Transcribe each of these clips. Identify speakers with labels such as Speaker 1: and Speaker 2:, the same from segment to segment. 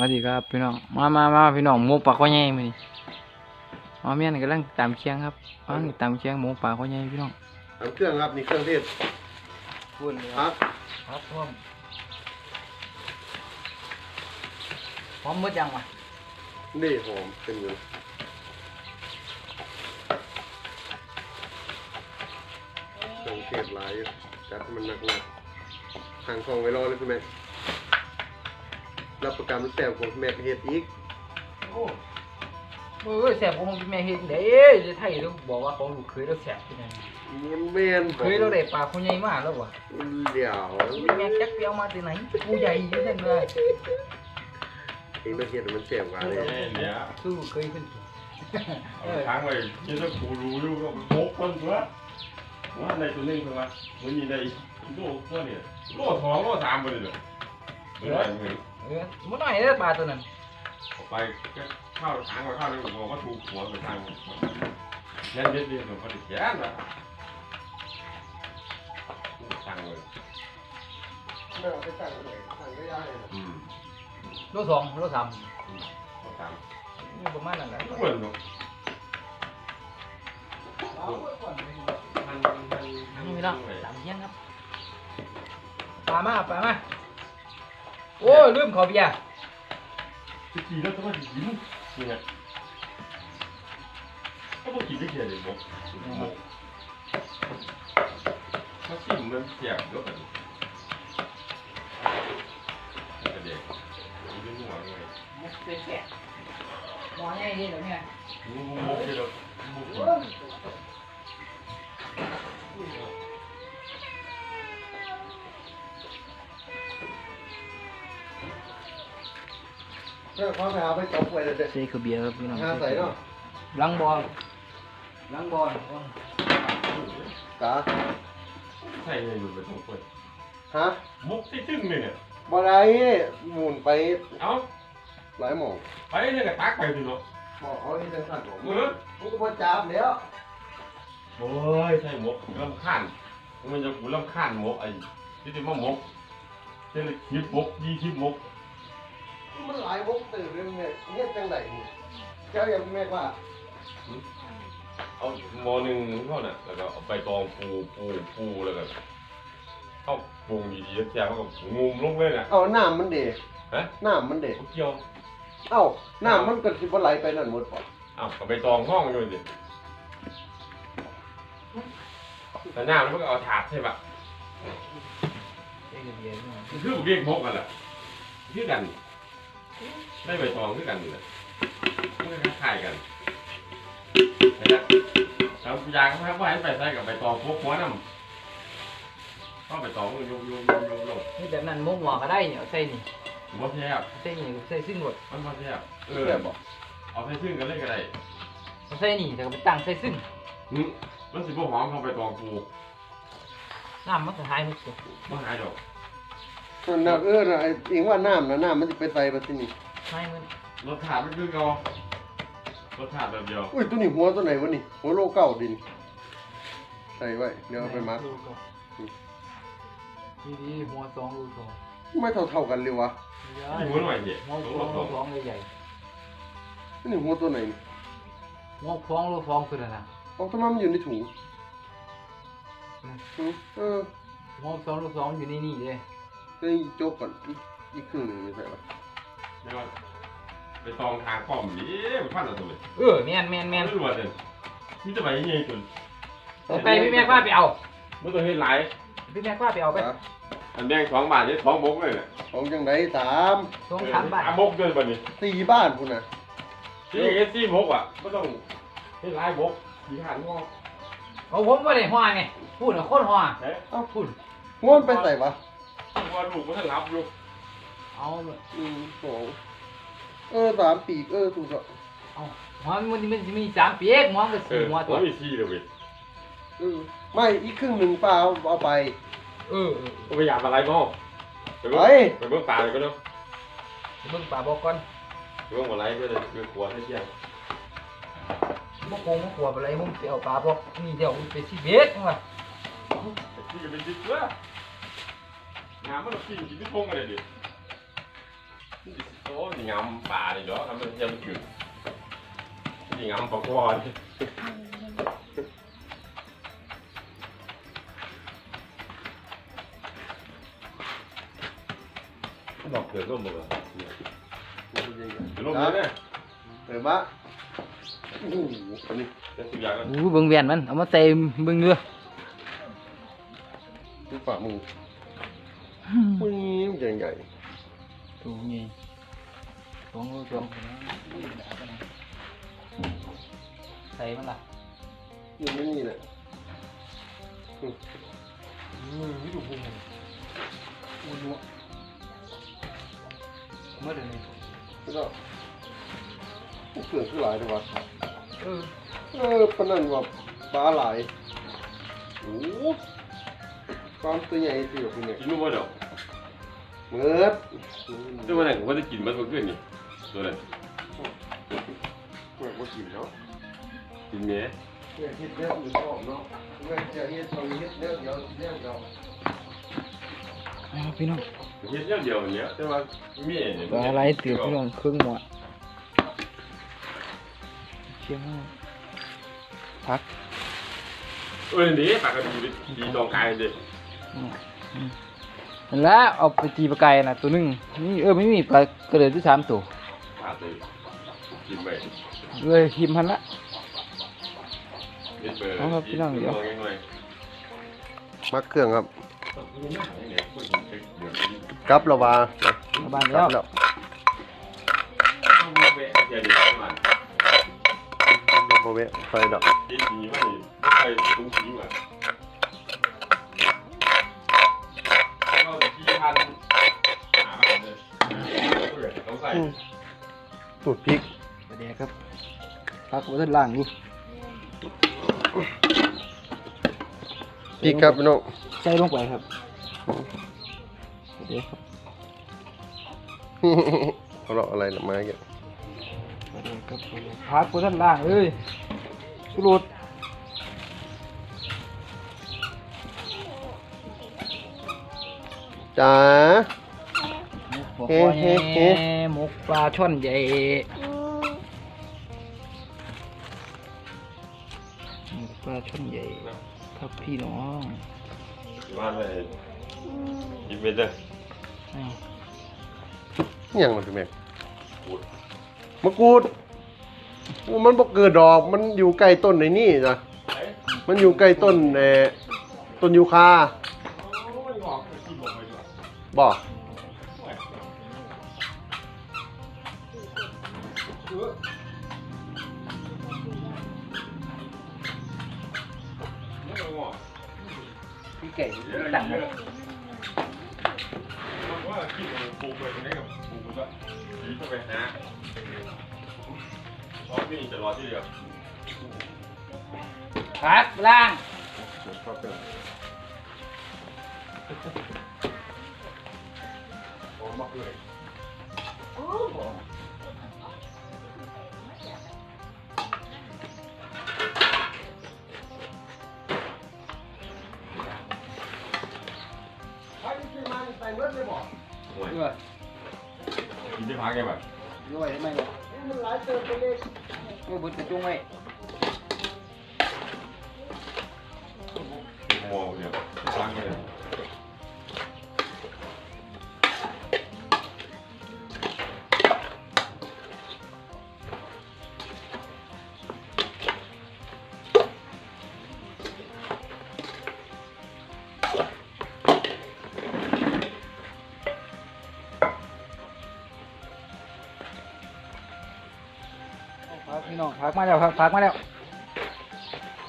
Speaker 1: วัสดีครับพี่น้อง มามามาพี่น้องหมูปลาข้อใหญ่มานี่มาเมียนกำลังตามเคียงครับกำลังตามเคียงหมูปลาข้อใหญ่พี่น้อง
Speaker 2: น้ำเครื่องครับนี่เครื่องเทศ
Speaker 1: พูดเลย
Speaker 2: ครับ
Speaker 1: ครับพร้อมพร้อมหมดยังวะ
Speaker 2: นี่หอมเป็นเงินเครื่องเทศหลายอยู่จัดมันหนักๆทางทองไว้รอเลยพี่แม่ รับประกันแซ่บกว่าแม่ไปเฮ็ดอีก
Speaker 1: โอ้เออแสบของพี่แม่เฮ็ดเด้จะไทยต้องบอกว่าของลูกเคยแล้วแสบที่ไหน
Speaker 2: มันแม่น
Speaker 1: เคยเราได้ปลาข้อใหญ่มากแล้ววะ
Speaker 2: เดี๋ยว
Speaker 1: พี่แม่จักไปเอามาที่ไหนผู้ใหญ่อยี่นั่นเลย
Speaker 2: เองต้องเฮ็ดให้มันแซ่บกว่าเลย
Speaker 3: เนี่ย
Speaker 1: สู้เคยขึ้นกิน
Speaker 3: เอาไปค้างไว้ที่ถ้ากูรู้อยู่ก็ไปโบกคนตัวว่าในตัวนึงใช่ไหมมันมีในโลกตัวเนี่ยโลกสองโลกสามไปเลย เหรอไม่ได้เงิน
Speaker 1: เออมันน้อยเด้อปลาตัวนั้น
Speaker 3: ไปก็เข้าค้างไว้เข้าเลยบอกว่าถูกหัวไปทางยันเด็ดเดียวมันก็ติดแย่ละตั้งเลย
Speaker 2: ไม่เอาไปตั้งเลยตั้งก็ได้นะ
Speaker 3: อืม
Speaker 1: โลสองโลสาม
Speaker 3: โลสาม
Speaker 1: นี่ประมาณนั้นแหละ
Speaker 3: ทุกคนเนาะมันมันมัน
Speaker 1: นี่พี่น้องสามเที่ยงครับปลามาปลามา โอ้ยลืมขอเบียร์
Speaker 3: จะกินแล้วต้องมากินเนี่ยก็บอกกินได้แค่เลยบอกบอกถ้าชิมมันแจ่มด้วยกันเด็กมันจะนัวไง
Speaker 1: มุกเป็นแก่หมอใหญ่นี่เหรอเนี่ย
Speaker 3: มุกมุกเดียวมุก
Speaker 2: เพื่อความไปหาไปจบไว้เลยเด้อ
Speaker 1: ใส่ขอเบียร์ครับพี่น้อง
Speaker 2: หาใส่เนาะ
Speaker 1: ล้างบอลล้างบอล
Speaker 2: กะ
Speaker 3: ใช่เลยมันเป็นมุกเลย
Speaker 2: ฮะ
Speaker 3: มุกที่ตึ้งเลยเนี่ย
Speaker 2: บ่ได้หมุนไป
Speaker 3: เอ้า
Speaker 2: หลายหม่อง
Speaker 3: ไปเนี่ยก็ตักไปสิเนาะ
Speaker 2: บอกเอาที่จังซั่นบ่
Speaker 3: เออ
Speaker 2: กูก็บ่จับแล้ว
Speaker 3: โอ้ยใช่มุกลำข้านมันจะกูลำข้านมุกไอ้ที่จะมามุกเจ้าคลิปมุกยี่คลิปมุก
Speaker 2: มันหลายวงตื่นเลยแม่เฮ็ดจังไดนี่เจ้าอย่างแม่ว่า
Speaker 3: เอาหมอหนึ่งเท่าน่ะแล้วก็เอาใบตองปูปูปูแล้วก็เข้าปรุงดีๆแค่เขาก็งุมลงเลยน่ะ
Speaker 2: เอาน้ำมันเด้
Speaker 3: ฮะ
Speaker 2: น้ำมันเด้
Speaker 3: เขาเกี่ยว
Speaker 2: เอ้าน้ำมันก็สิบ่ไหลไปนั่นหมดบ่
Speaker 3: เอากับใบตองห้องอยู่ดิแต่หน้ามันก็เอาถาดใช่ปะ
Speaker 1: ใส่ขอเบียร์พี่น้อง
Speaker 3: มันคือเรียกมกกันแหละคือกัน ได้ใบตองคือกันนี่แหละมันก็คล้ายๆกันเห็นไหมแล้วยางเขาให้ไปใส่กับใบตองพวกหัวน้ำเข้าใบตองมันโยกโยกโยกโยกโยก
Speaker 1: นี่แบบนั้นมุกหมอก็ได้เนี่ยใส่นี่
Speaker 3: บ่แซ่บ
Speaker 1: ใส่นี่ใส่ซึ่งหมด
Speaker 3: มันบ่แซ่บเออ
Speaker 2: แม่บ่
Speaker 3: เอาใส่ซึ่งกันเลยก็ได้
Speaker 1: ใส่นี่แต่ก็ไปตั้งใส่ซึ่ง
Speaker 3: หึมันสิบ่หอมเข้าไปตองกู
Speaker 1: น้ำมันก็หายหมดสิ
Speaker 3: บ่หายดอก
Speaker 2: นั่นน่ะเออน่ะไอ้อิงว่าน้ำน่ะน้ำมันสิไปใส่บัดทีนี้
Speaker 1: หายมัน
Speaker 3: รสชาติมันคือเก่ารสชาติแบบเดียว
Speaker 2: อุ้ยตัวนี้หัวตัวไหนวะนี่หัวโลเก้าดิน ใส่ไว้ เดี๋ยวเอาไปมัก
Speaker 1: ดูก่อนดีๆหัวสองรูสอง
Speaker 2: ไม่เท่าเท่าๆกันเลยวะ
Speaker 3: นี่หัวหน่อยเดียว
Speaker 1: หัว
Speaker 3: ต้อง
Speaker 1: ฟ
Speaker 3: ร
Speaker 1: อง
Speaker 3: ส
Speaker 1: รู
Speaker 3: สอง
Speaker 1: สองใหญ่
Speaker 2: นี่หัวตัวไหนนี่
Speaker 1: ๆหัวฟองรูฟองคืออะไรนะ
Speaker 2: เอาทำไมมันอยู่ในถุง
Speaker 1: อืม
Speaker 2: อืมเออ
Speaker 1: หัวสองรูสองอยู่ในนี่เลย
Speaker 2: เฮ้ยโจกก่อนอีกอีกครึ่งหนึงไม่ใส่ปะ
Speaker 3: เดี๋ยวไปตองทางป้อมนี่มันพันอะไรตัวเลย
Speaker 1: เออแมนแมนแมน
Speaker 3: ไม่รู้ว่าเด่นมีแต่ใบใหญ่จน
Speaker 1: ไปพี่แม็กว่าไปเอา
Speaker 3: มันต้องเฮ็ดหลาย
Speaker 1: พี่แม็กว่าไปเอาไป
Speaker 2: ฮะ
Speaker 3: อันแดงสองบาทนี่ท้องบกเลยเนี่ย
Speaker 2: ของจังไดสาม
Speaker 1: สองสามบาท
Speaker 3: อะบกเกินบัดนี้
Speaker 2: สี่บ้านพุ่นน่ะ
Speaker 3: ที่เอสซี่บกอะก็ต้องเฮ็ดหลายบกสีหันงอ
Speaker 1: เอาผมว่าได้หัวไงพูดนะโคตรหัว
Speaker 3: เฮ้ย
Speaker 1: เอาพูด
Speaker 2: หัวมันไปใส่ปะ
Speaker 3: ว่าลูกมันรับอยู่
Speaker 1: เอา
Speaker 2: อืมสองเออสามปีกเออถูกแล้ว
Speaker 1: เอาหัวมันมันมันมีสามปีกหัวก็
Speaker 3: เอ
Speaker 1: สี่
Speaker 3: อ
Speaker 1: หัว
Speaker 3: ตั
Speaker 1: ตัวว
Speaker 3: มีซี่เลยเว้ย
Speaker 2: เออไม่อีกครึ่งหนึ่งป้าเอาเอาไป
Speaker 1: เออเออ
Speaker 3: ก็ไปอยากอะไรบ้างไปเบิ่ง
Speaker 2: ไป
Speaker 3: ไปเบิ่งตาเลยก็เนาะ
Speaker 1: เบิ่งป่าบอกก่อน
Speaker 3: ไปเบิ่งอะไรก็เลยคือขวดให้เที่ยง
Speaker 1: บ่โกงบ่ขวบอะไรผมไปเอาปลาบอกนี่เดี๋ยวไปสิเบ็ดจังว่า
Speaker 3: ที่จะเป็นจิ๊กเกอร์ งานมันกินกินที่พงอะไรดิโอ้ยงามป่าเลยเนาะทำมันยังถึงนี่งามปลาคอนี่ดอกเกิดร่มบ่ล่ะ
Speaker 2: มันเป็นยังไง
Speaker 3: เกิดร่มเลยเนี่ย
Speaker 2: เออบ้าโอ้โหอันนี้
Speaker 3: เป็นสุดอย่างนั้น
Speaker 1: อู้เบิ่งแว่นมัน เอามาใส่เบิ่งเด้อ
Speaker 2: ดูฝ่ามือ มึงมันยังไง
Speaker 1: ตัวนี้สองโลสองใส่มันล่ะ
Speaker 2: ยังไม่นี่แหละ
Speaker 1: อืมนี่ดูพุงมันอู้นัวเมื่อเดือนนี้
Speaker 2: แล้วก็เกิดขึ้นหลายจังหวัด
Speaker 1: เออ
Speaker 2: เออปานนันว่าปลาหลายโอ้โหความตัวใหญ่ที่แบบนี้
Speaker 3: กินนู่นบ่เดี๋ยว
Speaker 2: เมือด
Speaker 3: ซึ่งวันไหนผมก็จะกินมันเมื่อคืนนี่ตัวนั้น
Speaker 2: เมือดว่ากินเนาะ
Speaker 3: กินเนี้ย
Speaker 2: เมือดเฮ็ดเรื่องอยู่ชอบเนาะเมือดจะเฮ็ดตรงเฮ็ดเรื่องเดียวเรื่องเดียว
Speaker 1: เอาพี่น้อง
Speaker 3: เฮ็ดอย่างเดียวเนี้ยแต่ว่ามีเนี่ย
Speaker 1: ปลาไหลเตือพี่น้องครึ่งหมดเชียงมากพัก
Speaker 3: เออนี่ปากกระดีดีตองกาย เด้
Speaker 1: นั่นแหล้วเอาไปตีปลาไก่น่ะตัวหนึงนี่เออไม่มีปลากระเดือที่สามตัว
Speaker 3: ปากเลยกินไป
Speaker 1: เลยหิมพันละ
Speaker 3: เด็ดเบอร์
Speaker 1: เอาครับพี่น้องเดี๋ยว
Speaker 3: หน่อย
Speaker 2: มักเครื่องครับ
Speaker 3: เนี่ยพูดถึงเด็กเดี๋ยวนี้
Speaker 2: กลับและวา
Speaker 1: มาบ้าน
Speaker 2: กลั
Speaker 1: แล้
Speaker 2: บ
Speaker 1: ว
Speaker 2: แล้ว
Speaker 3: ต้องมาแวะเดี๋ยวเดี๋ยวมัน
Speaker 2: โมเวะไฟดับ
Speaker 3: เด็ดนี้ไม่ไม่ไปตร พันหามาเลยต้องใส่
Speaker 2: สูตรพริก
Speaker 1: เดี๋ยวครับพักไว้ด้านล่างดู
Speaker 2: พริกครับพี่น้อง
Speaker 1: ใส่ลงไปครับเดี๋ยวครับ
Speaker 2: เขาเลาะอะไรละไม้เกี่ย
Speaker 1: เดี๋ยวครับพักไว้ด้านล่างเอ้ยสุรุด
Speaker 2: จ้า
Speaker 1: หมก
Speaker 2: เฮ้
Speaker 1: ปลา
Speaker 2: เฮ้เฮ้
Speaker 1: หมกปลาช่อนใหญ่หมกปลาช่อนใหญ่ครับพี่น้อง
Speaker 3: มาเลยกินไปเด้อ
Speaker 1: อ้าว
Speaker 2: อิหยังมันคือแม่งมะกรูด มันบ่เกิดดอก มันอยู่ใกล้ต้นในนี่นะ มันอยู่ใกล้ต้นเออต้นยูคา บ่
Speaker 1: พี่ไก่ตั้งไว้
Speaker 3: ว่ากินปลูกไปตรงนี้กับปลูกก็ดีก็ไปหาเพราะนี่จะรอที่เดียว
Speaker 1: พักล่าง
Speaker 3: พักแกแบบ
Speaker 1: ด้วยทำไมเนี่ย
Speaker 2: มันหลายเติมไปเลย
Speaker 1: โอ้บุตรจุงไว้ กพี่น้องพักมาแล้วครับพักมาแล้ว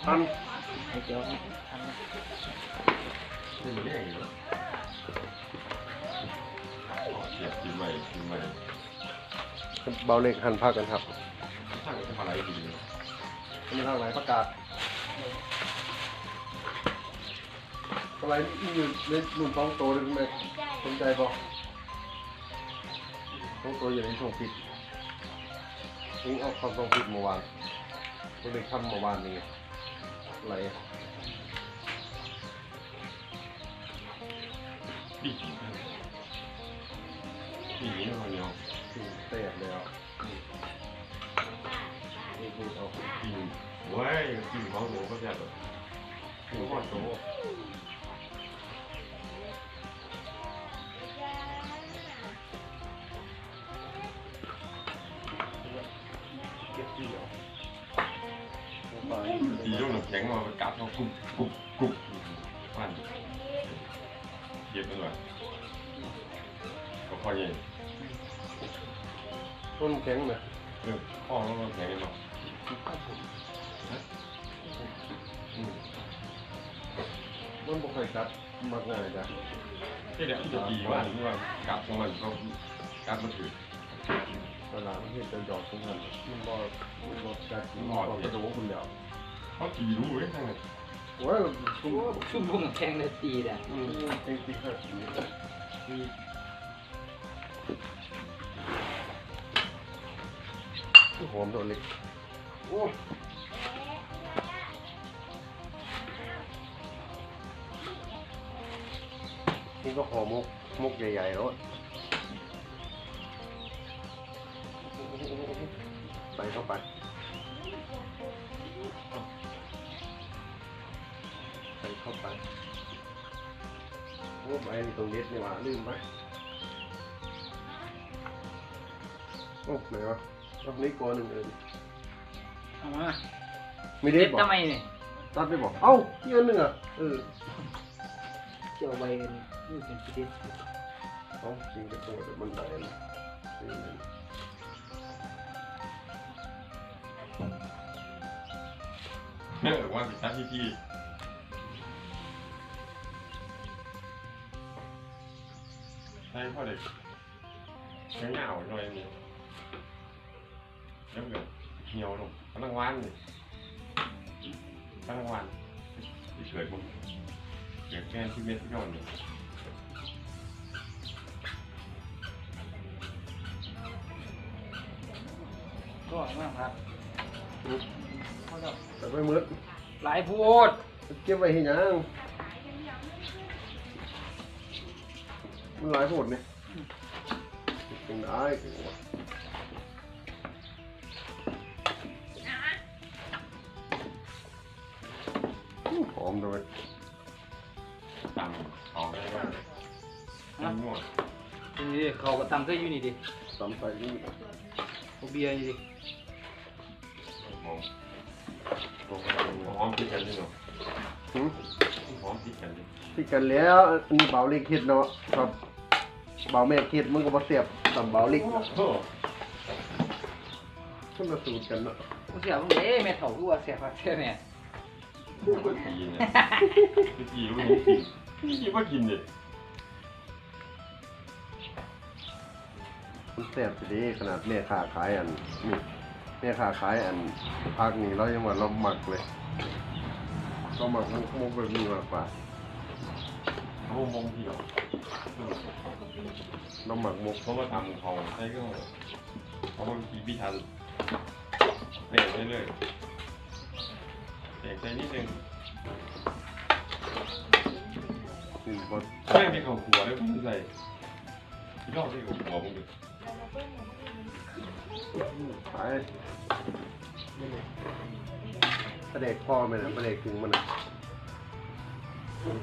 Speaker 2: ทัน
Speaker 1: เดี๋ยว
Speaker 3: นี่มันเรียกอย่างนี้เสียบกินไปกินไป
Speaker 2: เบาเล็กหั่นผักกันครับ
Speaker 3: ช่างจะทำอะไรกิน
Speaker 2: มีทางไหนประกาศอะไรนี่อยู่ในหนุ่มท้องโตเลยคุณแม่สนใจบ่ท้องโตอยู่ในช่วงปิด นี่เอาความต้องปิดเมื่อวานก็เลยทำเมื่อวานนี้อะไร
Speaker 3: ปีปีนี่มันเหนียว
Speaker 2: แตกแล้วนี่คือเอา
Speaker 3: กินเว้ยกินของหนูก็จะแบบหนูหอดโต งมากัดเขากรุบกรุบกรุบฟันเย็บไปหน่อยก็พอเย็น
Speaker 2: ต้นแข็งไหม
Speaker 3: เออพ่อเราแข็งกันหน่อยอืม
Speaker 2: มันบ่ค่อยกัดมากง่ายจ้ะ
Speaker 3: ที่เดี๋ยวจะดีว่าที่ว่ากัดของมันเขากัดมันถือ
Speaker 2: เวลามันเห็นจะหยอกตรงนั้นมันบ่มันบ่กัดมันบ่กระโดดคุณแล้ว
Speaker 3: เขาตีรู้เว้ยทั้งนั้น
Speaker 2: โอ้ยชุ่ม
Speaker 1: ชุ่มพุ่งแข็งเลยตีอะ
Speaker 2: อืมจริงจริงครับหอมตัวเล็กโอ้นี่ก็หอมมุกมุกใหญ่ๆแล้ว ตรงเด็ดนี่หว่าลืมไปโอ้ไหนวะเอานี่กอหนึ่งเอิน
Speaker 1: เอามา
Speaker 2: ไม่ได้
Speaker 1: เด็ด
Speaker 2: บอก
Speaker 1: ทำไมเนี่ย
Speaker 2: ตัดไปบอก เอ้านี่อันหนึ่งอะเออ
Speaker 1: เจียวใบกันนี่เป็นประเด็น
Speaker 2: เอ้าจริงจะตัวแต่มันได้นะนี่มัน
Speaker 3: เนื่องว่าสิทัที่ที่ ใช่พ่อเด็กเงี้ยวหน่อยนี่แล้วเกิดเหี่ยวลงพลังวันนี่พลังวันที่เกิดมึงเกิดแค่ที่เม็ดที่นอนนี่
Speaker 1: ก็มากครับ
Speaker 2: แต่ไปมืด
Speaker 1: หลายพูด
Speaker 2: เก็บไว้ให้หยัง มันหลายโหดเนี่ยเป็นได้เป็นหมดอู้หอมด้วย
Speaker 3: ตามของได้ว่าเป็นง่วง
Speaker 1: นี่ดิเขาก็ตำเสื้ออยู่นี่ดิ
Speaker 2: ตำใส่นี่
Speaker 1: เขาเบียร์นี่ดิ
Speaker 3: หอม
Speaker 2: ลงไปเลย
Speaker 3: หอมติดกันนี่เนาะ
Speaker 2: หืม
Speaker 3: หอมติดกันนี่
Speaker 2: ที่กันแล้วอันนี้เบาเล็กเฮ็ดเนาะครับ เบาแม่เฮ็ดมันก็บ่เสียบตำเบาเล็ก
Speaker 3: โอ้โห
Speaker 2: คนละสูตรกันเนาะ
Speaker 1: กูเสียมึงเด้แม่เฒ่ากูว่าเสียผักเสียแม่
Speaker 3: ก็ตีเนี่ยก็ตีรู้นี่กินกินว่ากินเนี่ย
Speaker 2: มันแซ่บสิเด้ขนาดแม่ค้าขายอันนี่แม่ค้าขายอันภาคนี้เรายังว่าเราหมักเลยเราหมักมุกมุกแบบนี้มากกว่า
Speaker 3: เขามองที่หรอ
Speaker 2: เราหมักมุก
Speaker 3: เขามาทำเขาใช้ก็เขาบางทีพิธันเปลี่ยนเรื่อยๆเปลี่ยนใจนิดนึง
Speaker 2: นี่บ่
Speaker 3: ไม่มีเขาหัวเลยไม่ใส่ที่รอบที่เขาหัวมึงดิ
Speaker 2: ขายปลาเด็กพ่อแม่นปลาเด็กถึงมันน่ะ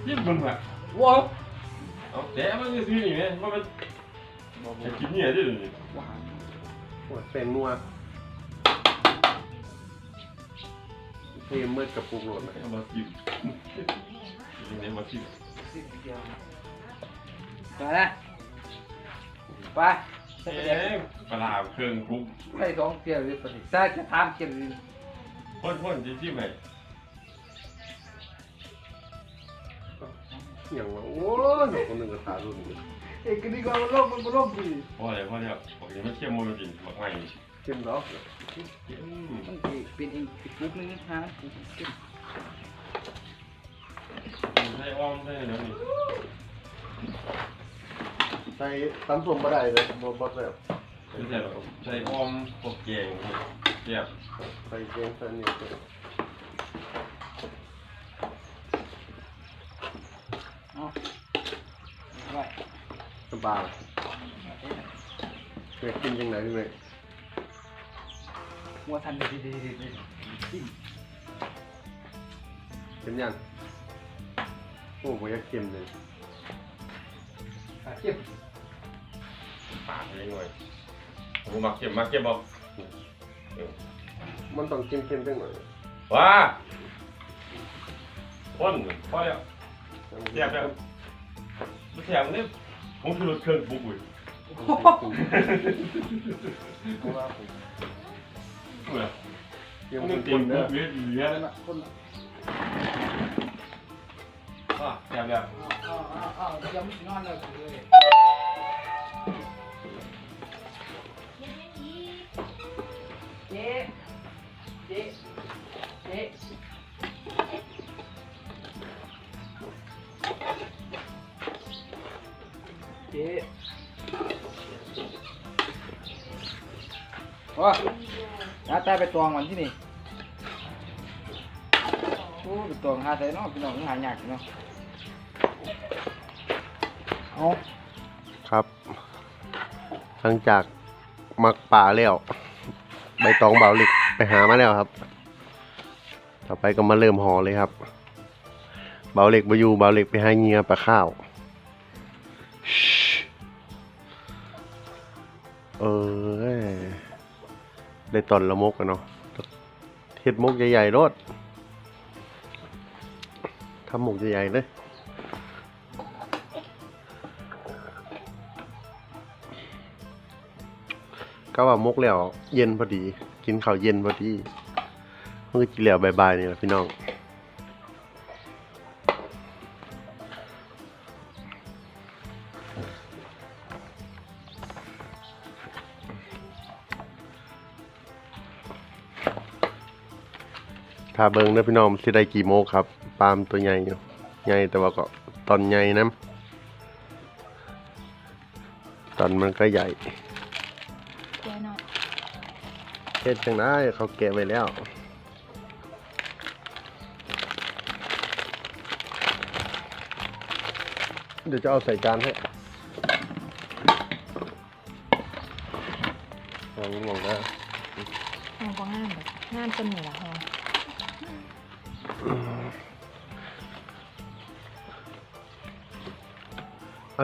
Speaker 3: ยิ่งมันแบบ
Speaker 1: ว้าว
Speaker 3: เอาแต่มันจะซื้อนี่ไหมมันเป็นจะกินเนี่ยดิ
Speaker 1: หวาน
Speaker 2: โอ้ยแป้งนัวเทมืดกับปรุงรสนะ
Speaker 3: เอามาซิมยังไงมาซิม
Speaker 1: สิเดียวไปนะไป
Speaker 3: เอ๊ะปลาเครื่องคลุก
Speaker 1: ไปสองเที่ยวเลยปฏิซาจะถามเกี่ยวกับ
Speaker 3: พ่นพ่นที่ซิมไหม
Speaker 2: อย่างว่าโอ้ยคนหนึ่งก็ทารุ่นนี้
Speaker 1: เอกนี่ก็มันล่มมันล่มดี
Speaker 3: พ่ออะไรพ่อเนี่ยบอกยังไม่เชื่อมมันกินหมักใหม่
Speaker 2: เข้มดอก
Speaker 1: มันเป็นอีกปุ๊บนึงฮะ
Speaker 3: ใช่อ้อมใช่เดี๋ยวนี้
Speaker 2: ใส่ตำส้มบ่ได้เลยบ่บ่แซ่บ
Speaker 3: ไม่ใช่หรอกใช่อ้อมพวกแกงเทียบ
Speaker 2: ใส่เกงใส่นี่ใส่
Speaker 1: เอาไป
Speaker 2: น้ำ ปลาเมกกินยังไงพี่เมก
Speaker 1: หัวทันดีดีดีดี
Speaker 2: เค็มยังโอ้โหอยากเค็มเลย
Speaker 1: เก็บ
Speaker 3: ปาดเลยหน่อยผมมักเก็บมักเก็บบอก
Speaker 2: มันต้องเค็มเค็มๆจังหน่อย
Speaker 3: ว้าพ่นพอแล้วเสียบแล้วไม่เสียบนี่ ผมคือรถเครื่องบุกเลยเหมือน
Speaker 2: เค็ม
Speaker 3: ผม
Speaker 2: ๆ
Speaker 3: เตรียม
Speaker 2: เด้
Speaker 3: บุ
Speaker 2: อก
Speaker 3: เยอะเยอะแล้วนะ
Speaker 1: คน
Speaker 3: อะเสียบแล้ว
Speaker 1: อ้าวอ้าวอ้าวยังไม่นอนเลยเลยเจ๊เจ๊ จ๊ว้าน้าตาไปตวงวันที่นี่โอ้ไปตวงหาใส่เนาะพี่น้องหายากเนาะเอา
Speaker 2: ครับ หลังจากมักป่าแล้ว ใบตองเบาเหล็กไปหามาแล้วครับ ต่อไปก็มาเริ่มห่อเลยครับ เบาเหล็กมาอยู่เบาเหล็กไปหาเหงียปลาข้าว เออได้ตอนละมกกันเนาะเฮ็ดมกใหญ่ๆรถทำหมกใหญ่ๆเลยก็ว่ามกแล้ว เย็นพอดี กินข้าวเย็นพอดีเมื่อกินแล้วบายๆนี่แหละพี่น้อง ถ้าเบิ่งเด้อพี่น้องสิได้กี่โมงครับปลามตัวใหญ่อยู่ใหญ่แต่ว่าก็ตอนใหญ่นะตอนมันก็ใหญ่
Speaker 4: แกหน่อย
Speaker 2: เฮ็ดจังได้เขาแกะไว้แล้ว เดี๋ยวจะเอาใส่จานให้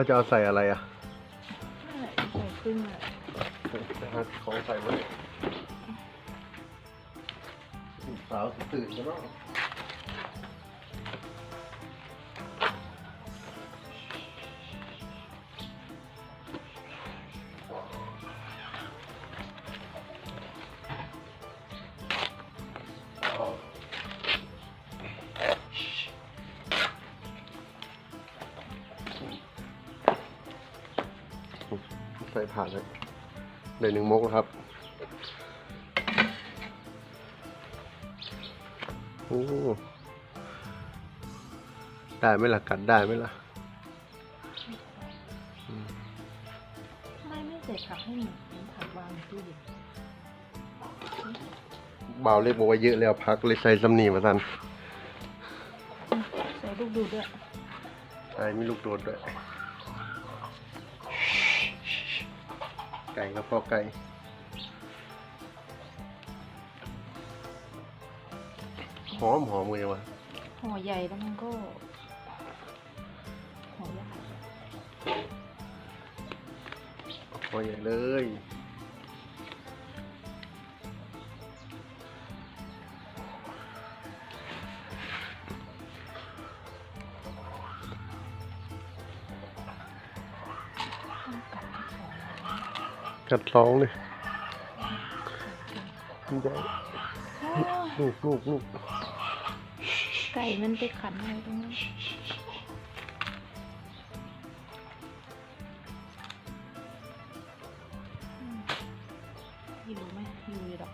Speaker 4: จะ
Speaker 2: เอาใส่อะไรอะ
Speaker 4: ใส่ครึ่งเลย
Speaker 2: จะหาของใส่ไว้สาวสิตื่นกันเนาะใส่ผ่านเลยได้หนึ่งมกแล้วครับโอ้ได้ไหมล่ะกัดได้ไหมล่ะ
Speaker 4: ทำไมไม่ใส่ผักให้หนูผักวางในตู้เย็น
Speaker 2: เบาเล็กบอกว่าเยอะแล้วพักเลยใส่สำนีมาทัน
Speaker 4: ใส่ลูกดูด้วย
Speaker 2: ใช่มีลูกโดดด้วย ไก่ครับพ่อไก่หอมหอมเลยวะ
Speaker 4: ห่อใหญ่แล้วมันก็ห่อยาก
Speaker 2: หอใหญ่เลย
Speaker 4: กัด
Speaker 2: ท้องเลยใหญ่
Speaker 4: โอ้ย
Speaker 2: ลูกลูกลูก
Speaker 4: ไก่มันไปขันอะไรตรงนั้นอืมอยู่ไหมอยู่อยู่ดอก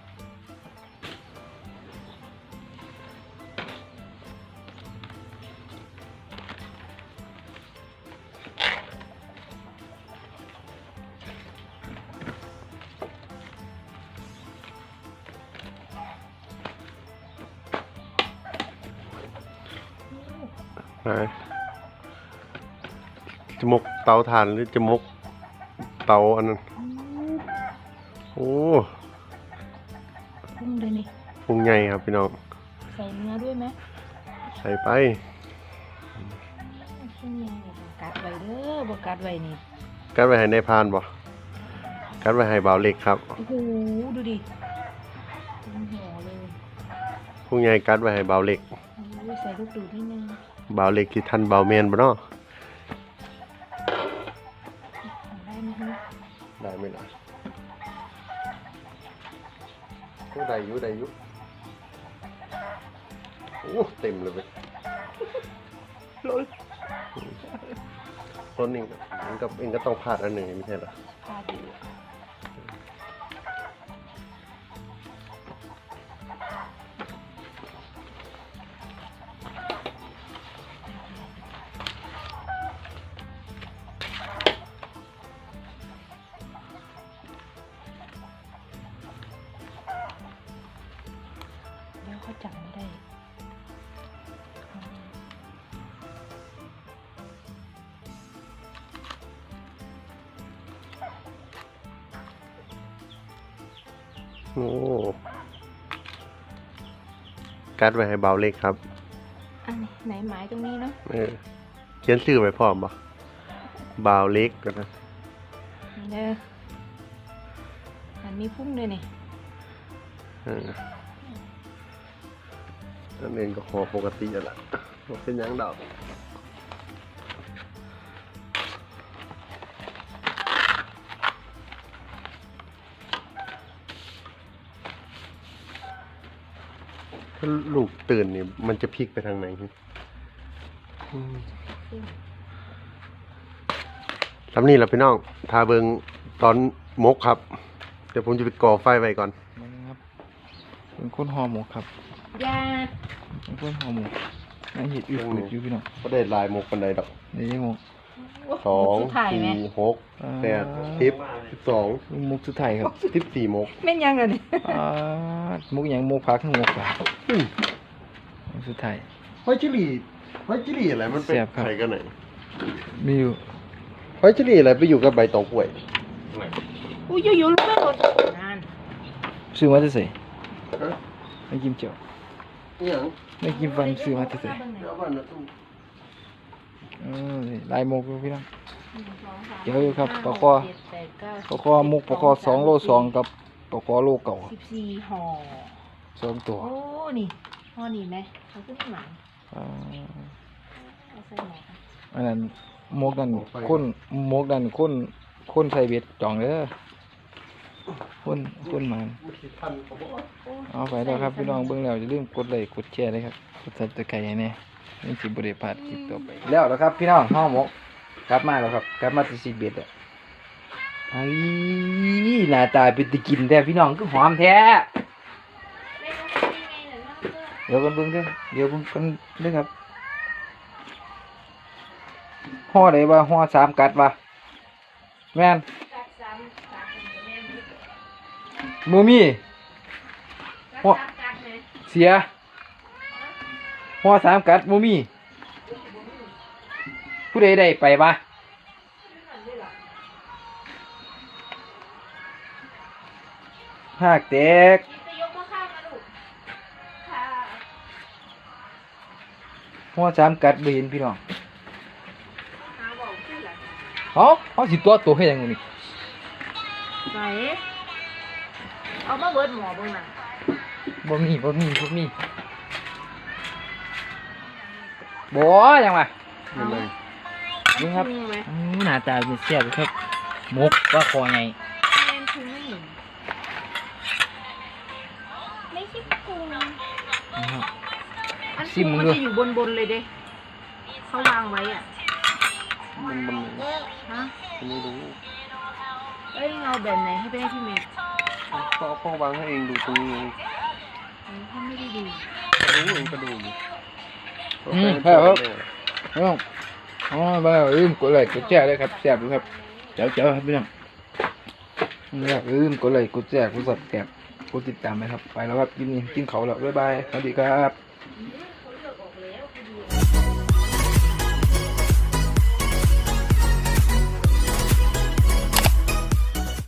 Speaker 2: จมกเตาถ่านหรือจมกเตาอันนั้น
Speaker 4: อืม
Speaker 2: โอ้
Speaker 4: พุ่งเลยนี่
Speaker 2: พุงใหญ่ครับพี่น้อง
Speaker 4: ใส่เนื้อด้วยไหม
Speaker 2: ใส่ไป
Speaker 4: พุ่งยังไงกัดไว้เด้อบกัดไว้นี่
Speaker 2: กัดไว้ให้ในพานบ่กัดไว้ให้เบาเล็กครับ
Speaker 4: โอ้โหดูดิพุ่งหัวเลย
Speaker 2: พุงใหญ่กัดไว้ให้เบาเล็ก
Speaker 4: โอ้ยใส่ลูกดูดนิดนึง
Speaker 2: เบาเล็กที่ทันเบาแมนบ่เนาะ
Speaker 4: ได้ไหม
Speaker 2: ล่ะโอ้ได้อยู่ได้อยู่โอ้เต็มเลยเว้ย
Speaker 4: ล้น
Speaker 2: ต้นนี้เองก็เองก็ต้องพลาดอันหนึ่งไม่ใช่เหรอ
Speaker 4: พาดูเดี๋ย วเขาจับไม่ได้
Speaker 2: โอ้กัดไว้ให้เบาเล็กครับ
Speaker 4: อันนี้ไหนหมายตรงนี้เนาะ
Speaker 2: เออเขียนชื่อไว้พร้อมบ่เบาเล็กนะ
Speaker 4: นี่เด้ออันมีพุ่งเลยนี่
Speaker 2: เอออันเองก็หอปกติแล้วล่ะเป็นยังดอกถ้าลูกตื่นนี่มันจะพลิกไปทางไหนอืมสำนี่แหละพี่น้อง ทาเบิงตอนมกครับ เดี๋ยวผมจะไปก่อไฟไว้ก่อน
Speaker 1: นี่ครับเป็นคนห่อหมกครับ
Speaker 4: ยา
Speaker 1: เป็นคนหอหมกน่าเห็ดอืดๆอยู่พี่น้อง
Speaker 2: ก็ได้ลายมกปันไดดอก
Speaker 1: นี่ยังหมก
Speaker 2: สอง
Speaker 4: สุดท้ายไหม
Speaker 2: สี่หกแปดสิบสิบสอง
Speaker 1: หมกสุดท้ายครับ
Speaker 2: สิบสี่มุก
Speaker 4: แม่นยังเลยนี่
Speaker 1: อ่าหมกหยังหมกผักทั้งหมกปลา
Speaker 2: อืม
Speaker 1: หมกสุดท้าย
Speaker 2: หอยจิหรี่หอยจิหรี่อะไรมันเป็น
Speaker 1: แซ่บครับ
Speaker 2: ใครกันไหน
Speaker 1: มีอยู่
Speaker 2: หอยจิหรี่อะไรไปอยู่กับใบตองกล้วย
Speaker 4: อุ้ยอยู่ๆลูกไม่หล่นนาน
Speaker 1: ซื้อมาจะใส่
Speaker 2: ฮะ
Speaker 1: ไม่กินเจียว
Speaker 2: อหย่าง
Speaker 1: ไม่กินฟันซื้อมาจะใส่
Speaker 2: เดี๋ยวก่อนนะตู้
Speaker 1: เออนี่ลายหมกอยู่พี่น้อง
Speaker 4: หนึ่งสองสาม
Speaker 1: เดี๋ยวอยู่ครับ
Speaker 4: ห้า
Speaker 1: ปลาคอ
Speaker 4: เจ็ดแปดเก้า
Speaker 1: ปลาคอหมกปลาคอสองโลสองกับปลาคอโลเก่า
Speaker 4: สิบสี่ห่อ
Speaker 1: สองตัว
Speaker 4: โอ้ นี่ห่อนี่ไหมเขาขึ้นหมา
Speaker 1: อ่า
Speaker 4: เอาใส่หมอค่ะ
Speaker 1: อันนั้นหมกนั่นคนหมกนั่นคนคนใส่เบ็ดจ่องเด้อ คนคนหมัน
Speaker 2: ทันเขาบอก
Speaker 4: โอ้
Speaker 1: เอาไปแล้วครับพี่น้องเบิ่งแล้วอย่าลืมกดไลค์กดแชร์เลยครับกดซับสไครต์ให้แน่นี่สิบ่ได้พลาดคลิปต่อไป แล้วแล้วครับพี่น้องห้องหมกกลับมาแล้วครับกลับมาที่สิเบ็ดอะไอ้หน้าตาเป็นตะกินแท้พี่น้องคือหอมแท้เดี๋ยวกันเบิ่งเด้อเดี๋ยวเบิ่งกันเด้อครับห่อได้ว่าห่อสามกัดว่าแม่น หมูมี่ห่อเสียห่อสามกัดหมูมี่ผู้ใดได้ไปวะหากแตกหัวสามกัดบ่เห็นพี่น้องเอาเอาสิตัวตัวให้ยังไงนี่
Speaker 4: ไหน เอามาเบิดหมอเบิ่งน่ะ
Speaker 1: บ่มีบ่มีบ่มีบ่ยังวะ
Speaker 2: ยังไง
Speaker 1: นี่ครับ
Speaker 4: ทุ่งไหม
Speaker 1: อืมหน้าตาเป็นเสียบเลยครับหมกว่าคอไง
Speaker 4: แมนทุ่งไม่เห็นไม่ใช่พุง
Speaker 1: นะครับ
Speaker 4: อัน
Speaker 1: ซิ
Speaker 4: พุ
Speaker 1: ม
Speaker 4: ง
Speaker 1: มึง
Speaker 4: มัน
Speaker 1: ดู
Speaker 4: จะอยู่บนบนๆเลยเด้เขาวางไว้อะ
Speaker 2: มันมัน
Speaker 4: ฮะ
Speaker 2: ไม่รู้
Speaker 4: เอ้ยเอาแบบไหนให้ไปให้พี่เมย์
Speaker 2: เขาเอาข้อวางให้เองดูตรงนี้เอง
Speaker 4: เออเขาไม่ได้ดู
Speaker 2: รู้เองก็ดูอยู่
Speaker 1: อืมครับครับ พี่น้องอ๋อบ่ลืมกดไลค์กดแชร์เลยครับแซ่บอยู่ครับเจ๋วๆครับพี่น้องอย่าลืมกดไลค์กดแชร์กด Subscribe กดติดตามไหมครับ ไปแล้วครับกินนี่กินเขาวแล้วบ๊ายบายสวัสดีครับ
Speaker 4: อืม